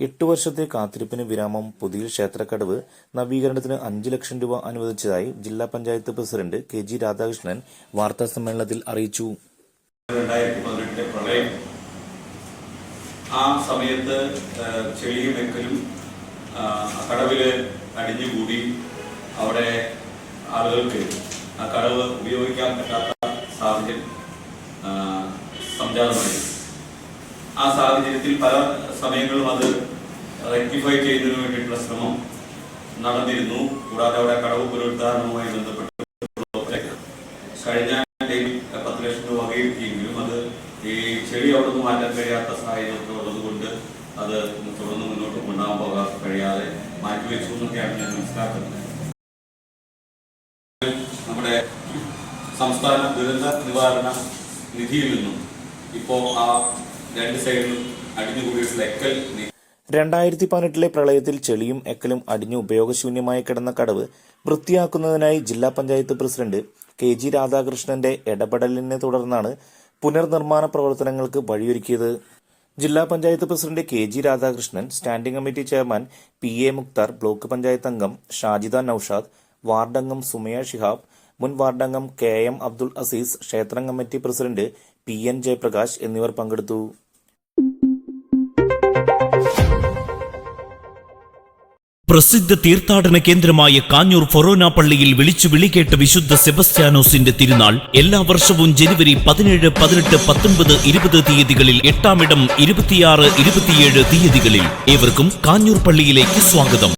എട്ട് വർഷത്തെ കാത്തിരിപ്പിന് വിരാമം പുതിയ ക്ഷേത്രക്കടവ് നവീകരണത്തിന് അഞ്ച് ലക്ഷം രൂപ അനുവദിച്ചതായി ജില്ലാ panchayat president K G Radhakrishnan വാർത്താ സമ്മേളനത്തിൽ അറിയിച്ചു. പ്രളയം. ആ സമയത്ത് ചെളിയും വെക്കലും കടവിൽ അടിഞ്ഞുകൂടി അവിടെ ആളുകൾക്ക് ആ കടവ് ഉപയോഗിക്കാൻ പറ്റാത്ത സാഹചര്യം സംജാതമായി ആ സാഹചര്യത്തിൽ പല സമയങ്ങളും അത് റെക്ടിഫൈ ചെയ്യുന്നതിന് വേണ്ടിയിട്ടുള്ള ശ്രമം നടന്നിരുന്നു. കൂടാതെ അവിടെ കടവ് പുനരുദ്ധാരണവുമായി ബന്ധപ്പെട്ട് കഴിഞ്ഞ പത്ത് ലക്ഷം രൂപ വകയിരുത്തിയെങ്കിലും അത് ഈ ചെടി അവിടെ നിന്ന് മാറ്റാൻ കഴിയാത്ത സാഹചര്യത്തിൽ ഉള്ളതുകൊണ്ട് അത് തുടർന്ന് മുന്നോട്ട് കൊണ്ടുപോകാൻ പോകാൻ കഴിയാതെ മാറ്റിവെച്ചു എന്നൊക്കെയാണ് ഞാൻ മനസ്സിലാക്കുന്നത്. നമ്മുടെ സംസ്ഥാന ദുരന്ത നിവാരണ നിധിയിൽ നിന്നും ഇപ്പോൾ ആ രണ്ട് സൈഡിലും രണ്ടായിരത്തി പതിനെട്ടിലെ പ്രളയത്തിൽ ചെളിയും എക്കലും അടിഞ്ഞു ഉപയോഗശൂന്യമായി കിടന്ന കടവ് വൃത്തിയാക്കുന്നതിനായി ജില്ലാ പഞ്ചായത്ത് പ്രസിഡന്റ് കെ ജി രാധാകൃഷ്ണന്റെ ഇടപെടലിനെ തുടർന്നാണ് പുനർനിർമ്മാണ പ്രവർത്തനങ്ങൾക്ക് വഴിയൊരുക്കിയത്. ജില്ലാ panchayat president K G Radhakrishnan standing committee chairman P A Muktar block panchayat അംഗം ഷാജിദ നൌഷാദ് വാർഡംഗം സുമയ ഷിഹാബ് മുൻ വാർഡംഗം കെ എം അബ്ദുൾ അസീസ് ക്ഷേത്രം committee president P N Jayaprakash എന്നിവർ പങ്കെടുത്തു. പ്രസിദ്ധ തീർത്ഥാടന കേന്ദ്രമായ കാഞ്ഞൂർ ഫൊറോന പള്ളിയിൽ വിളിച്ചു വിളികേട്ട വിശുദ്ധ സെബസ്ത്യാനോസിന്റെ തിരുനാൾ എല്ലാ വർഷവും ജനുവരി പതിനേഴ് പതിനെട്ട് പത്തൊൻപത് ഇരുപത് തീയതികളിൽ എട്ടാമിടം ഇരുപത്തിയാറ് ഇരുപത്തിയേഴ് തീയതികളിൽ. ഏവർക്കും കാഞ്ഞൂർ പള്ളിയിലേക്ക് സ്വാഗതം.